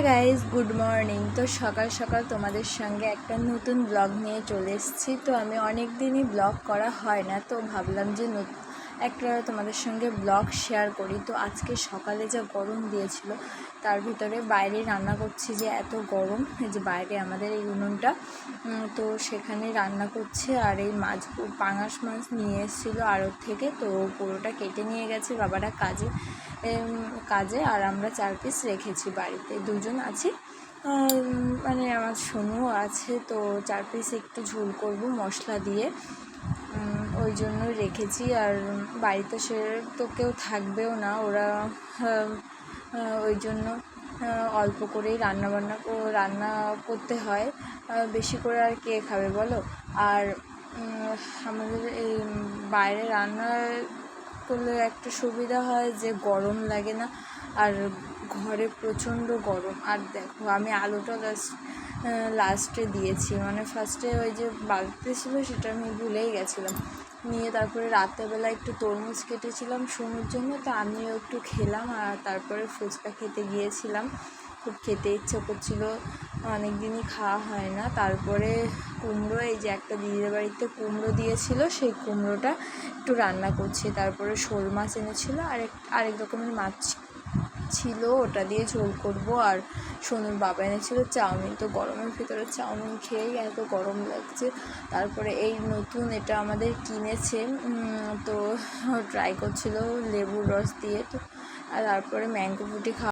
হ্যাঁ guys good morning তো সকাল সকাল তোমাদের সঙ্গে একটা নতুন ব্লগ নিয়ে চলে এসেছি। তো আমি অনেক দিনই ব্লগ করা হয় না, তো ভাবলাম যে একটা তোমাদের সঙ্গে ব্লগ শেয়ার করি। তো আজকে সকালে যা গরম দিয়েছিল, তার ভিতরে বাইরে রান্না করছি যে এত গরম যে বাইরে আমাদের এই উনুনটা। তো সেখানে রান্না করছে আর এই মাছ, পাঙাশ মাছ নিয়ে এসেছিল আড়ত থেকে। তো পুরোটা কেটে নিয়ে গেছে বাবারা কাজে কাজে আর আমরা চার পিস রেখেছি বাড়িতে। দুজন আছি। মানে আমার সোনুও আছে, তো চার পিস একটু ঝোল করব মশলা দিয়ে। ওই জন্য রেখেছি। আর বাড়িতে সে তো কেউ থাকবেও না। ওরা ওই জন্য অল্প করেই রান্না বান্না কো- রান্না করতে হয়। বেশি করে আর কে খাবে বলো? আর আমাদের এই বাইরে রান্না করলে একটা সুবিধা হয় যে গরম লাগে না। আর ঘরে প্রচণ্ড গরম। আর দেখো, আমি আলুটা লাস্ট লাস্টে দিয়েছি। মানে ফার্স্টে ওই যে বাড়িতে ছিল সেটা আমি ভুলেই গেছিলাম। নিয়ে তারপরে রাত্রেবেলা একটু তরমুজ কেটেছিলাম সোনুর জন্য, তো আমিও একটু খেলাম আর তারপরে ফুচকা খেতে গিয়েছিলাম। খুব খেতে ইচ্ছে করছিল অনেক দিনই খাওয়া হয় না। তারপরে কুমড়ো, এই যে একটা দিদির বাড়িতে কুমড়ো দিয়েছিল, সেই কুমড়োটা একটু রান্না করছি। তারপরে শোল মাছ এনেছিল, আরেক আরেক রকমের মাছ ছিল, ওটা দিয়ে ঝোল করব। আর সোনুর বাবা এনেছিল চাউমিন। তো গরমের ভিতরে চাউমিন খেয়েই এত গরম লাগছে। তারপরে এই নতুন এটা আমাদের কিনেছে তো ট্রাই করছিল লেবুর রস দিয়ে। তো আর তারপরে ম্যাঙ্গো ফুটি খাওয়া